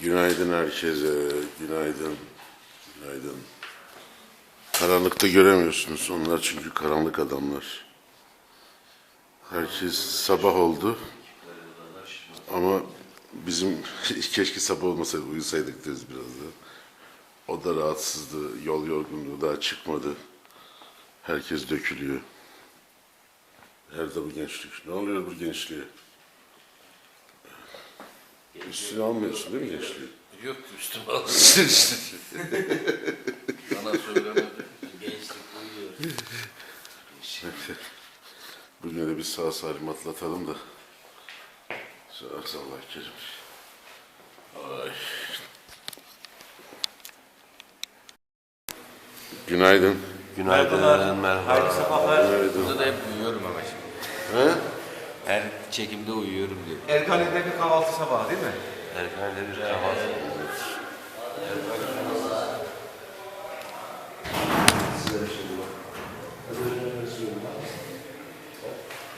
Günaydın herkese. Günaydın. Günaydın. Karanlıkta göremiyorsunuz. Onlar çünkü karanlık adamlar. Herkes sabah oldu. Ama bizim keşke sabah olmasaydı uyusaydık deriz biraz da. O da rahatsızdı. Yol yorgunluğu daha çıkmadı. Herkes dökülüyor. Nerede bu gençlik? Ne oluyor bu gençliğe? Üstüne almıyorsun değil mi gençliği? Yok üstüme alın. Bana söylemedi. Gençlik uyuyor. Bugün de bir sağ salim atlatalım da. Sağ Allah kerim. Ay. Günaydın. Günaydın, merhaba. Hayırlı sabahlar. Günaydın. Burada da hep uyuyorum ama şimdi. He? Her çekimde uyuyorum diyor. Erkane'de bir kahvaltı sabahı değil mi? Erkan'da bir kahvaltı.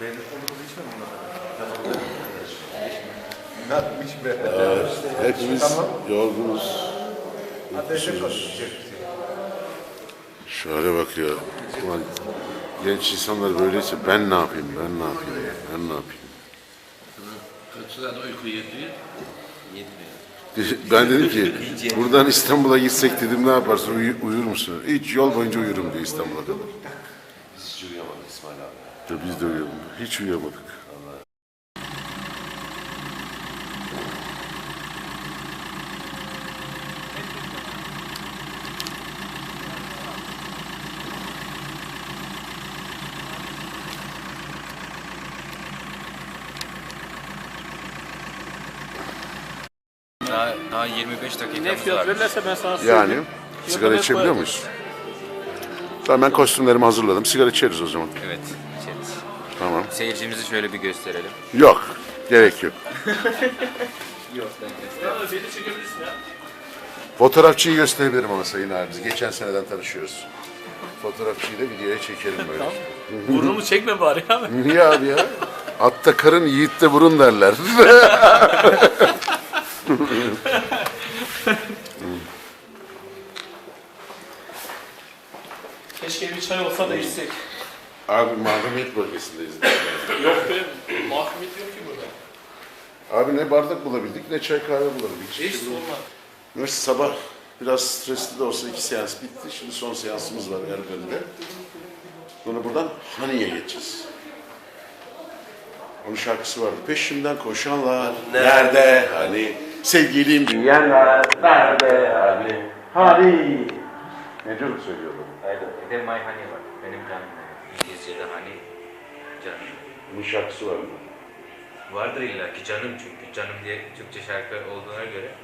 Ben onu içmedim Ne yapmış be? Hepimiz yorgunuz. Ateşe koşuyor. Şu hale bak ya. Ulan genç insanlar böyleyse ben ne yapayım, ben ne yapayım, ben ne yapayım? Kaç tane uyku yetiyor? Yetmiyor. Ben dedim ki buradan İstanbul'a gitsek dedim ne yaparsın uyu- uyur musun? Hiç yol boyunca uyurum diyor İstanbul'a kadar. Biz hiç uyuyamadık İsmail abi. Ya biz de uyuyamadık. Hiç uyuyamadık. Daha, daha 25 dakikamız Ne fiyat var. verirlerse ben sana söyleyeyim. Yani sigara içebiliyor muyuz? Tamam ben kostümlerimi hazırladım. Sigara içeriz o zaman. Evet. içeriz. Tamam. Seyircimizi şöyle bir gösterelim. Yok. Gerek yok. Ya beni çekebilirsin ya. Fotoğrafçıyı gösterebilirim ama Sayın abimiz. Geçen seneden tanışıyoruz. Fotoğrafçıyı da videoya çekelim böyle. Burnumu çekme bari ya. Niye abi ya? Atta karın yiğitte burun derler. Keşke bir çay olsa da içsek. abi mahremiyet bölgesindeyiz. Yok be, mahkumiyet yok ki burada. Abi ne bardak bulabildik ne çay kahve bulabildik. Hiç sorma. Üniversite sabah biraz stresli de olsa iki seans bitti. Şimdi son seansımız var Ergön'de. Sonra buradan Hani'ye geçeceğiz. Onun şarkısı vardı. Peşimden koşanlar nerede hani sevgilim diyenler nerede hani hani ne çocuk söylüyordu. Bir de My Honey var. Benim canım. İngilizce'de Honey. Canım. Bunun şarkısı var mı? Vardır illa ki canım çünkü. Canım diye Türkçe şarkı olduğuna göre.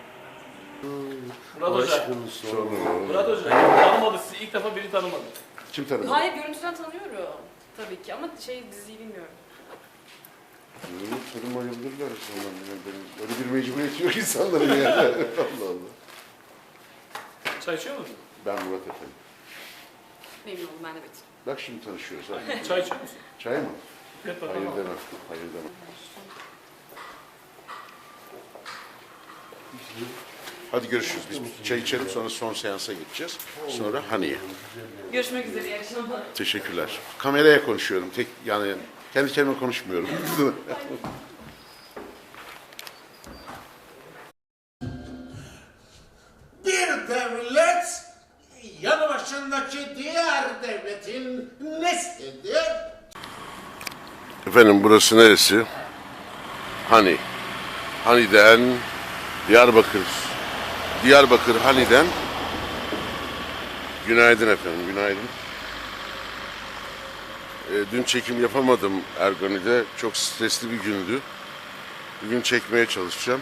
Murat Hoca. Sonra Murat Hoca. Tanımadı sizi. ilk defa biri tanımadı. Kim tanıdı? Hayır görüntüden tanıyorum. Tabii ki ama şey diziyi bilmiyorum. Tanımayabilirler sonra. Yani benim- Öyle bir mecburiyet yok insanların yani. Allah Allah. Çay içiyor musun? Ben Murat Efendi. Memnun oldum ben de Betül. Bak şimdi tanışıyoruz. Hadi. Çay içiyor musun? Çay mı? Hep Hayır bakalım. demem. Hayır demem. Hadi görüşürüz. Biz bir çay içelim sonra son seansa gideceğiz. Sonra Hani'ye. Görüşmek üzere iyi akşamlar. Teşekkürler. Kameraya konuşuyorum. Tek yani kendi kendime konuşmuyorum. Efendim burası neresi? Hani. Hani'den Diyarbakır. Diyarbakır Hani'den Günaydın efendim, günaydın. Ee, dün çekim yapamadım Ergani'de. Çok stresli bir gündü. Bugün çekmeye çalışacağım.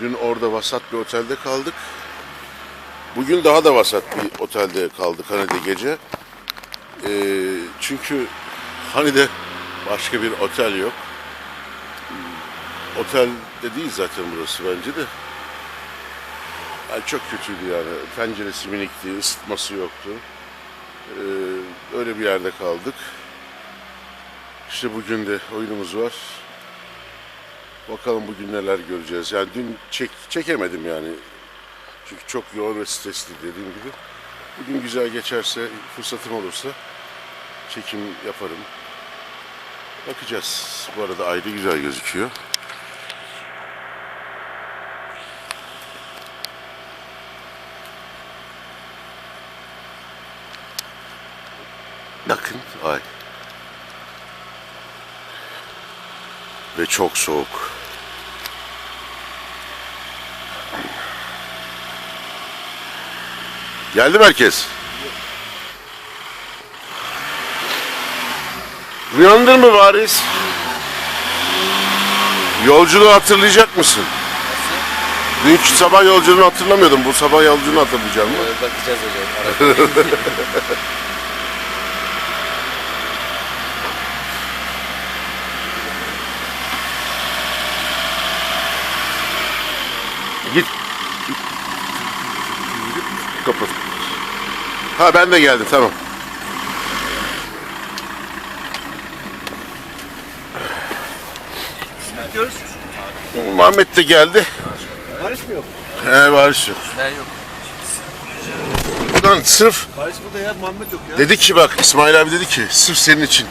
Dün orada vasat bir otelde kaldık. Bugün daha da vasat bir otelde kaldık Hani'de gece. Ee, çünkü Hani'de başka bir otel yok. Otel de değil zaten burası bence de. Yani çok kötüydü yani. Penceresi minikti, ısıtması yoktu. Ee, öyle bir yerde kaldık. İşte bugün de oyunumuz var. Bakalım bugün neler göreceğiz. Yani dün çek, çekemedim yani. Çünkü çok yoğun ve stresli dediğim gibi. Bugün güzel geçerse, fırsatım olursa çekim yaparım. Bakacağız. Bu arada ayrı güzel gözüküyor. Bakın ay. Ve çok soğuk. Geldi mi Uyandın mı varis? Yolculuğu hatırlayacak mısın? Dünkü sabah yolculuğunu hatırlamıyordum. Bu sabah yolculuğunu hatırlayacağım mı? Bakacağız hocam. Git. Kapat. Ha ben de geldim tamam. Muhammed de geldi. Barış mı yok? He varış yok. Ben yok. Ulan sırf Barış burada ya Muhammed yok ya. dedi ki bak İsmail abi dedi ki sırf senin için.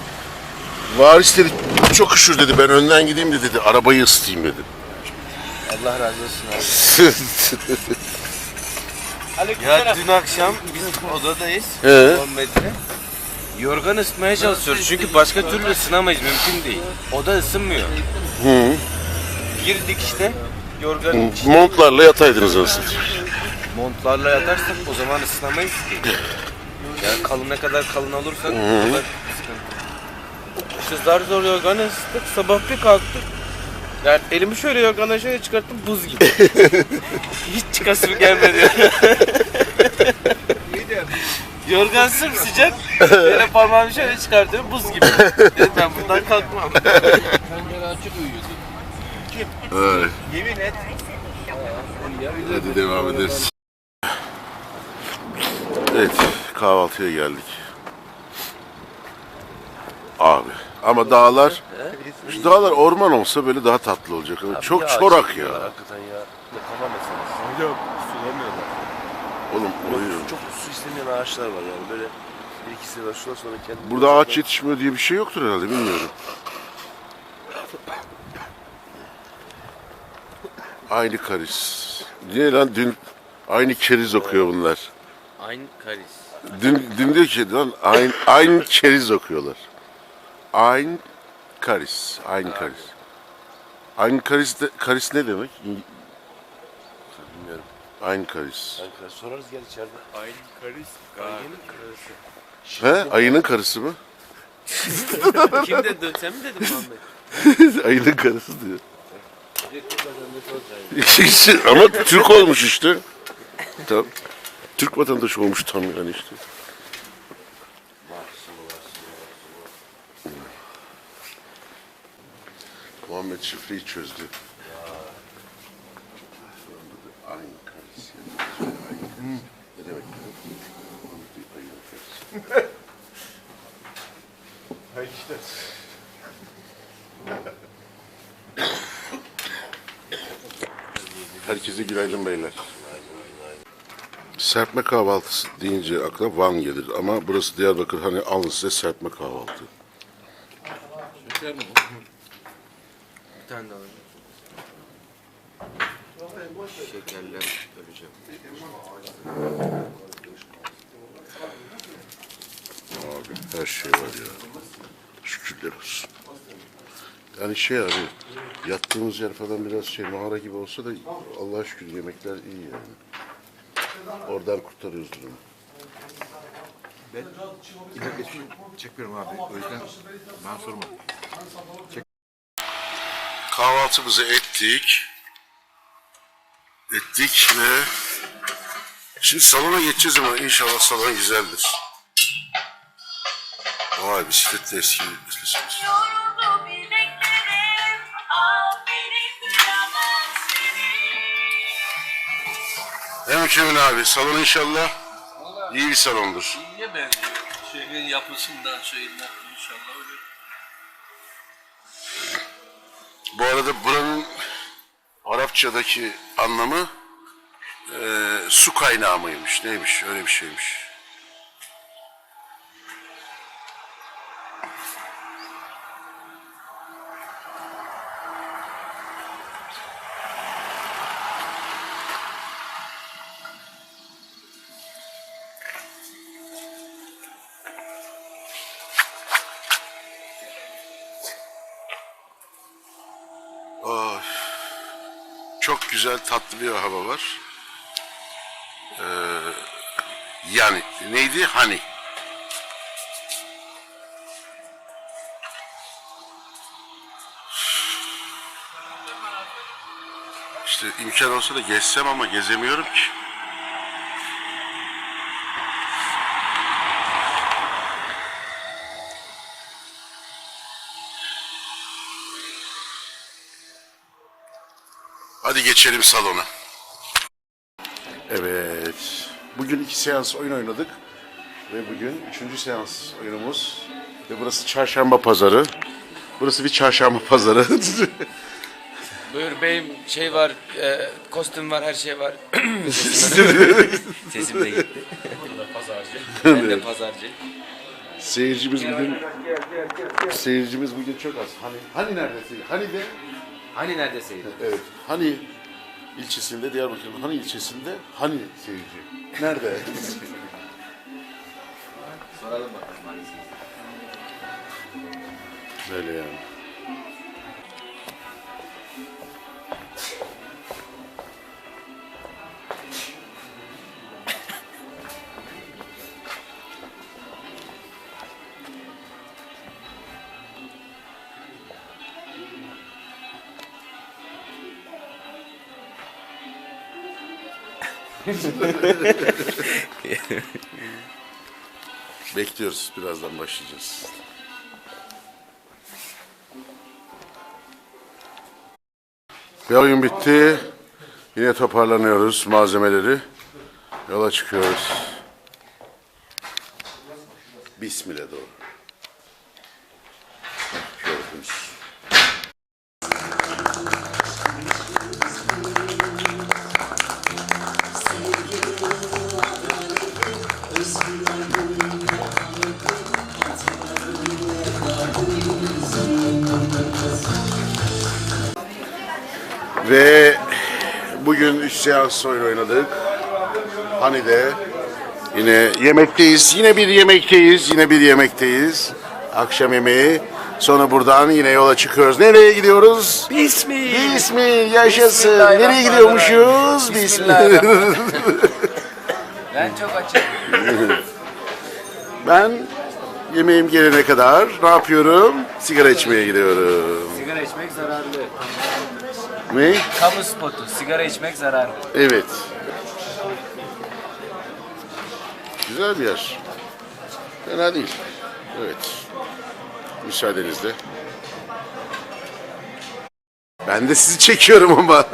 Varis dedi çok üşür dedi ben önden gideyim de dedi arabayı ısıtayım dedi. Allah razı olsun abi. Ya dün akşam biz odadayız. He. Muhammed'le. Yorgan ısıtmaya çalışıyoruz çünkü başka türlü ısınamayız mümkün değil. Oda ısınmıyor. Hı. Girdik işte. Yorganın içine Montlarla yataydınız nasıl? montlarla yatarsak o zaman ısınamayız ki. Yani kalın ne kadar kalın olursak o kadar sıkıntı. İşte zar zor yorganı ısıttık. Sabah bir kalktık. Yani elimi şöyle yorgandan şöyle çıkarttım buz gibi. Hiç çıkasım gelmedi. Yorgan sırf sıcak. Yere parmağımı şöyle çıkartıyorum buz gibi. Dedim ben buradan kalkmam. Yemin et. Hadi devam ederiz. Evet, kahvaltıya geldik. Abi, ama dağlar, şu dağlar orman olsa böyle daha tatlı olacak. Ama çok çorak ya. Hakikaten ya. Kafa meselesi. Hocam sulamıyorlar. Oğlum, o- Çok su istemeyen ağaçlar var yani böyle bir ikisi var şuna sonra kendi. burada ağaç yetişmiyor diye bir şey yoktur herhalde, bilmiyorum. Aynı karis. Niye lan dün aynı keriz okuyor bunlar. Aynı karis. Dün, dün diyor ki lan aynı, aynı keriz okuyorlar. Aynı karis. Aynı karis. Aynı karis, de, karis ne demek? Bilmiyorum. Aynı karis. Aynı karis. Sorarız gel içeride. Aynı karis. Aynı karısı. He? Ayının karısı mı? Kim dedi? Sen mi dedin Muhammed? Ayının karısı diyor. Ama Türk olmuş işte. Tam. Türk vatandaşı olmuş tam yani işte. Muhammed şifreyi çözdü. Aynı karısı. Ne demek? Muhammed bir ayının karısı. Hayır işte. Herkese günaydın beyler. Serpme kahvaltısı deyince akla Van gelir ama burası Diyarbakır hani alın size serpme kahvaltı. Şeker mi Bir tane daha alayım. Şekerler öleceğim. Abi her şey var ya. Şükürler olsun. Yani şey abi yattığımız yer falan biraz şey mağara gibi olsa da Allah'a şükür yemekler iyi yani. Oradan kurtarıyoruz durumu. Ben çekmiyorum abi. O yüzden bana sorma. Kahvaltımızı ettik. Ettik ve şimdi salona geçeceğiz ama inşallah salon güzeldir. Vay bisiklet de eski bisikletimiz. Mi Kemal abi? Salon inşallah iyi bir salondur. İyiye benziyor. Şehrin yapısından şeyinden inşallah öyle. Bu arada buranın Arapçadaki anlamı e, su kaynağı mıymış? Neymiş? Öyle bir şeymiş. Çok güzel tatlı bir hava var. Ee, yani neydi? Hani. İşte imkan olsa da gezsem ama gezemiyorum ki. Hadi geçelim salona. Evet. Bugün iki seans oyun oynadık. Ve bugün üçüncü seans oyunumuz. Ve burası çarşamba pazarı. Burası bir çarşamba pazarı. Buyur beyim şey var, e, kostüm var, her şey var. Sesim de gitti. Pazarcı. Ben de pazarcı. Seyircimiz bugün seyircimiz bugün çok az. Hani hani neredesin? Hani de Hani neredeseydin? evet. Hani ilçesinde Diyarbakır'ın Hani ilçesinde Hani seyirci. Nerede? Soralım bakalım hangisi. Böyle yani. Bekliyoruz. Birazdan başlayacağız. Ve oyun bitti. Yine toparlanıyoruz malzemeleri. Yola çıkıyoruz. Bismillah. Bugün üç seans oyun oynadık. Hani de yine yemekteyiz. Yine bir yemekteyiz. Yine bir yemekteyiz. Akşam yemeği. Sonra buradan yine yola çıkıyoruz. Nereye gidiyoruz? Bismillah. Bismillah yaşasın. Nereye gidiyormuşuz? Bismillah. Bismillahirrahmanirrahim. Ben çok açım. ben yemeğim gelene kadar ne yapıyorum? Sigara içmeye gidiyorum. Sigara içmek zararlı. Ne? Kamu spotu. Sigara içmek zararlı. Evet. Güzel bir yer. Fena değil. Evet. Müsaadenizle. Ben de sizi çekiyorum ama.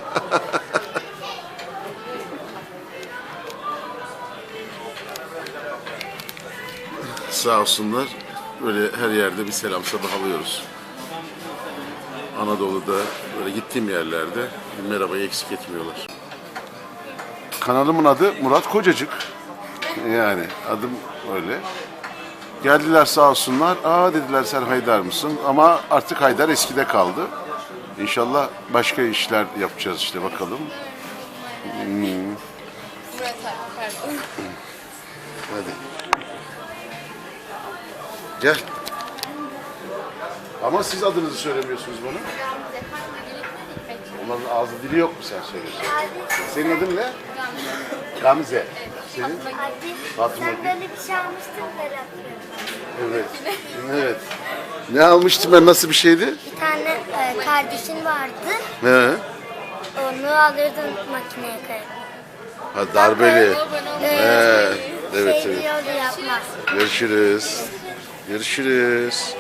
Sağ olsunlar. Böyle her yerde bir selam sabah alıyoruz. Anadolu'da böyle gittiğim yerlerde merhabayı eksik etmiyorlar. Kanalımın adı Murat Kocacık. Yani adım öyle. Geldiler sağ olsunlar. Aa dediler sen Haydar mısın? Ama artık Haydar eskide kaldı. İnşallah başka işler yapacağız işte bakalım. Hmm. Hadi. Gel. Ama siz adınızı söylemiyorsunuz bana. Onların ağzı dili yok mu sen söylüyorsun? Senin adın ne? Gamze. Senin? Fatma Sen Gül. böyle bir şey almıştın Berat. Evet. Evet. Ne almıştım ben? Nasıl bir şeydi? Bir tane e, kardeşin vardı. He. Onu alırdın makineye koyup. Ha, darbeli. He. Evet şey evet. diyordu yapmaz. Görüşürüz. Görüşürüz.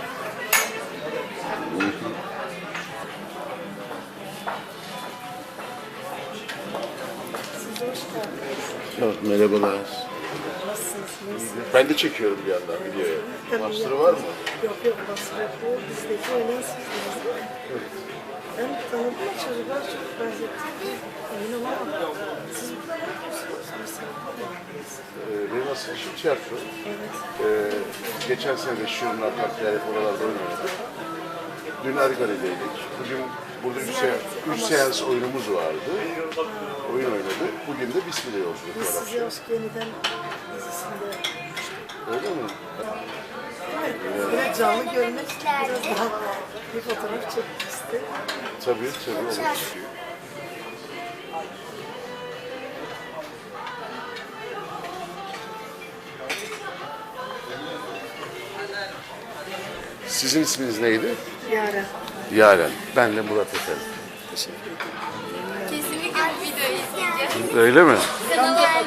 Evet, merhabalar. Ben de çekiyorum bir yandan videoyu. Mahsuru var mı? Yok yok basın yok. Bizdeki oynayan değil mi? Ben tanıdım da çocuklar çok benzetti. Emin olamadım. Siz burada ne yapıyorsunuz? Ee, benim asıl işim tiyatro. Ee, geçen sene de Şirinler Parkı yani oralarda oynadık. Dün Arigari'deydik. Bugün burada üç, seans, üç seans oyunumuz vardı. Oyun oynadık. Bugün de Bismillah yolculuk biz var. sizi Aşk Yeniden dizisinde Öyle mi? böyle canlı görmek biraz daha bir fotoğraf çekmek istedim. Tabii tabii olur. Sizin isminiz neydi? Yara. Yaren. Ben de Murat efendim. Kesinlikle bu videoyu izleyeceğim. Öyle mi?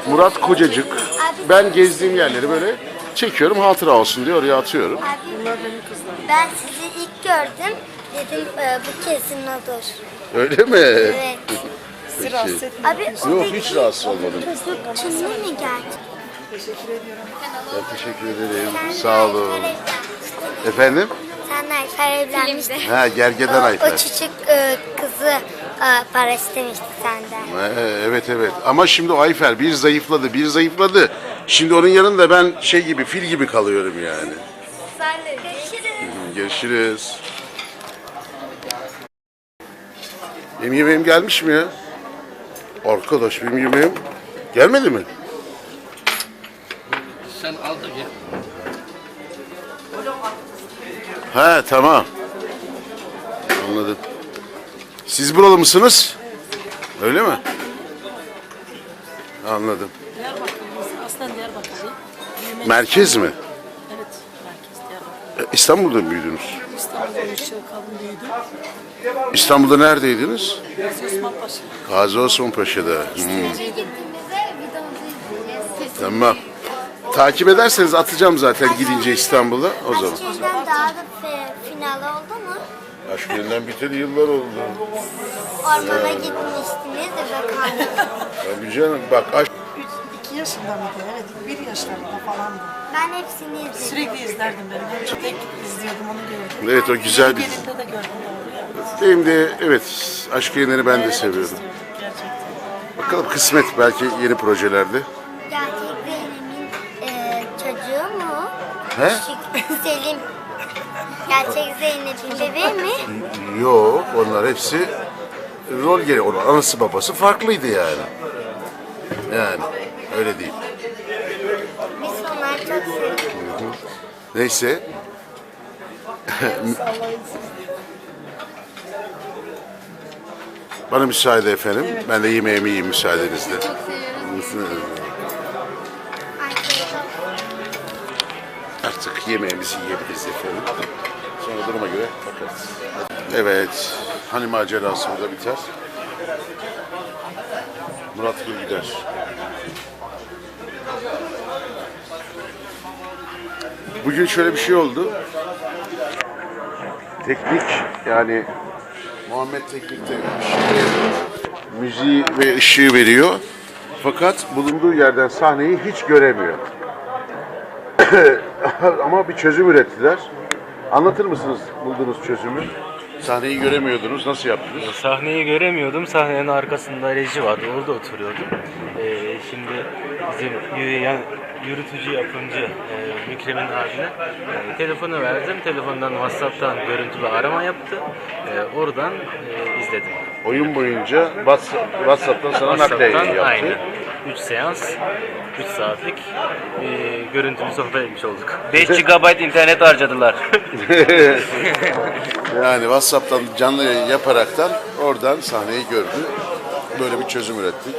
Murat Kocacık. Ben gezdiğim yerleri böyle çekiyorum hatıra olsun diye oraya atıyorum. Abi ben sizi ilk gördüm. Dedim e, bu kesin odur. Öyle mi? Evet. Sizi rahatsız. Abi Yok oradaki hiç rahatsız olmadım. çocuk Çinli mi gerçek? Teşekkür ediyorum. Ben teşekkür ederim. Sağ olun. Efendim? Sen Ayfer evlenmiştin. Ha gergeden O, o Ayfer. küçük e, kızı e, para istemişti senden. Ee, Evet evet ama şimdi o Ayfer bir zayıfladı bir zayıfladı. Şimdi onun yanında ben şey gibi fil gibi kalıyorum yani. Görüşürüz. Görüşürüz. Benim yemeğim gelmiş mi ya? Arkadaş benim yemeğim gelmedi mi? Sen al da gel. He tamam. Anladım. Siz buralı mısınız? Öyle mi? Anladım. Diyarbakır'ımız aslen Diyarbakır'ı. Büyüme Merkez mi? Evet, merkez Diyarbakır. E, İstanbul'da mı büyüdünüz? İstanbul'da 3 yıl kaldım büyüdüm. İstanbul'da neredeydiniz? Gazi Osman Paşa. Gazi Osman Paşa'da. Hmm, tamam. Takip ederseniz atacağım zaten gidince İstanbul'a o zaman. Aşkından daha da Aşk yeniden biteli yıllar oldu. Ormana gitmiştiniz de bakalım. Tabii canım bak aşk 2 yaşında mıydı? Evet, 1 yaşlarında falandı. Ben hepsini izledim. Sürekli izlerdim ben. Ben tek izliyordum onu gördüm. Evet o güzel bir... Gelinde de gördüm doğru ya. Benim de evet Aşk Yenen'i ben de seviyorum. Gerçekten. Bakalım kısmet belki yeni projelerde. Gerçek Zeynep'in e, çocuğu mu? He? Küçük Selim. Gerçek Zeynep'in bebeği mi? Yok onlar hepsi rol geri. Onun anası babası farklıydı yani. Yani öyle değil. Biz onları çok sevdik. Neyse. Bana müsaade efendim. Ben de yemeğimi yiyeyim müsaadenizle. Çok seviyoruz. Artık yemeğimizi yiyebiliriz efendim. Sonra duruma göre bakarız. Evet. Hani macerası burada biter. Murat Gül gider. Bugün şöyle bir şey oldu. Teknik yani Muhammed Teknik'te müziği ve ışığı veriyor. Fakat bulunduğu yerden sahneyi hiç göremiyor. Ama bir çözüm ürettiler. Anlatır mısınız bulduğunuz çözümü? Sahneyi göremiyordunuz. Nasıl yaptınız? Sahneyi göremiyordum. Sahnenin arkasında reji vardı. Orada oturuyordum. Ee, şimdi bizim yürüyen yürütücü yapımcı e, Mükremin abine e, telefonu verdim. Telefondan WhatsApp'tan görüntülü arama yaptı. E, oradan e, izledim. Oyun boyunca WhatsApp, WhatsApp'tan sana WhatsApp'tan yaptı. aynı. 3 seans, 3 saatlik e, görüntülü sohbet etmiş olduk. 5 GB internet harcadılar. yani WhatsApp'tan canlı yayın yaparaktan oradan sahneyi gördü. Böyle bir çözüm ürettik.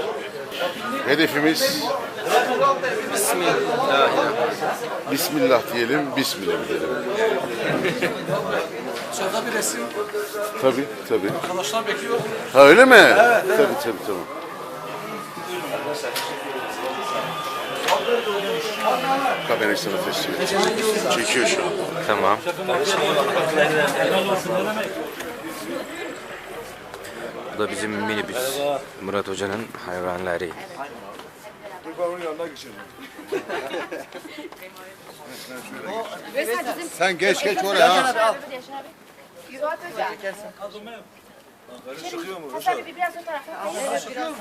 Hedefimiz Bismillah diyelim, Bismillah diyelim. Dışarıda bir resim. Tabii, tabii. Arkadaşlar bekliyor. Ha öyle mi? Evet, Tabii, tabii, tamam. Kamerayı sana teslim. Çekiyor şu an. Tamam. Bu da bizim minibüs. Murat Hoca'nın hayvanları. Sen geç geç oraya ha. Hasan abi biraz o tarafa. Evet biraz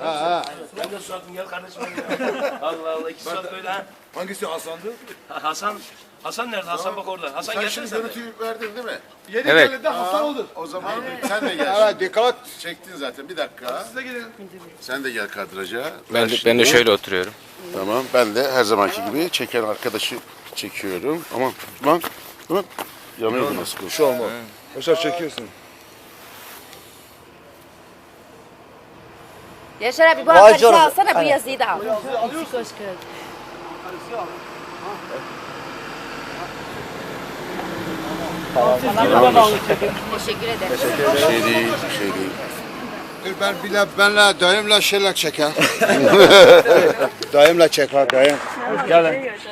daha. Ben de Suat'ım gel kardeşim. Allah Allah iki saat böyle ha. Hangisi Hasan'dı? Ha, Hasan, Hasan nerede? Hasan bak orada. Hasan Sen gelsene şimdi sen de. görüntüyü verdin değil mi? Yedi Evet. gelede Hasan olur. O zaman sen de gel. Evet dikkat. Çektin zaten bir dakika. Siz de gelin. Sen de gel kadraja. Ben de, ben de şöyle oturuyorum. Tamam ben de her zamanki gibi çeken arkadaşı çekiyorum. Aman lan lan yanıyor nasıl Bir şey olmaz. Yaşar çekiyorsun. Yaşar abi bu akarisi alsana bu yazıyı da al. Teşekkür ederim. Bir şey değil, bir şey değil. Ben bile benle dayımla şeyler çeker. dayımla çeker dayım.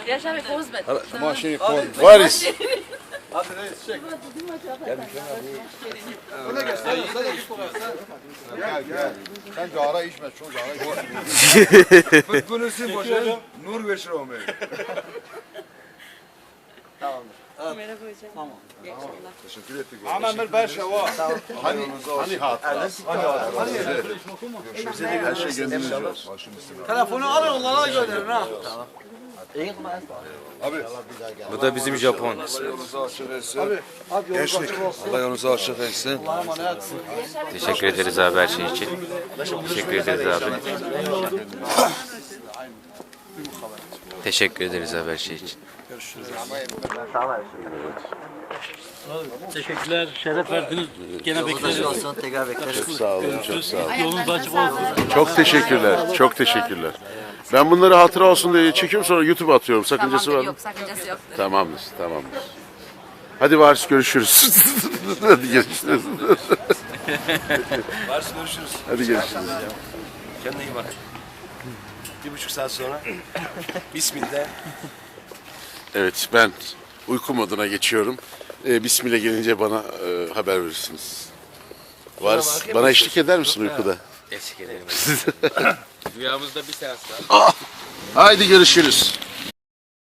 Yaşar Bey poz ver. Maşini koy. Varis. Gel gel. Sen cara içme, çok cara içme. Sil boşa. Nur veşir olmayı. Teşekkür ettik. Aman bir beş hava. Hani hani hatıra. Her şey gönlünüzce olsun. Telefonu alın onlara gönderin ha. Abi. Bu da bizim Japon. Gençlik. Allah yolunuzu açık etsin. Teşekkür ederiz abi her şey için. Teşekkür ederiz abi. Teşekkür ederiz abi her şey için. Teşekkürler. Şeref verdiniz. Gene bekleriz. Çok sağ olun, çok sağ olun. Yolunuz açık olsun. Çok teşekkürler, çok teşekkürler. Ben bunları hatıra olsun diye çekiyorum sonra YouTube'a atıyorum. Sakıncası var Tamamdır mı? yok sakıncası yok. Tamamdır, tamamdır. Hadi varis görüşürüz. Hadi görüşürüz. Varsa görüşürüz. Hadi görüşürüz. Kendine iyi bak. Bir buçuk saat sonra. Bismillah. Evet, ben uyku moduna geçiyorum. Ee, Bismillah gelince bana e, haber verirsiniz. Varis, bana eşlik eder misin uykuda? Eşlik ederim. Rüyamızda bir seans daha. Haydi görüşürüz.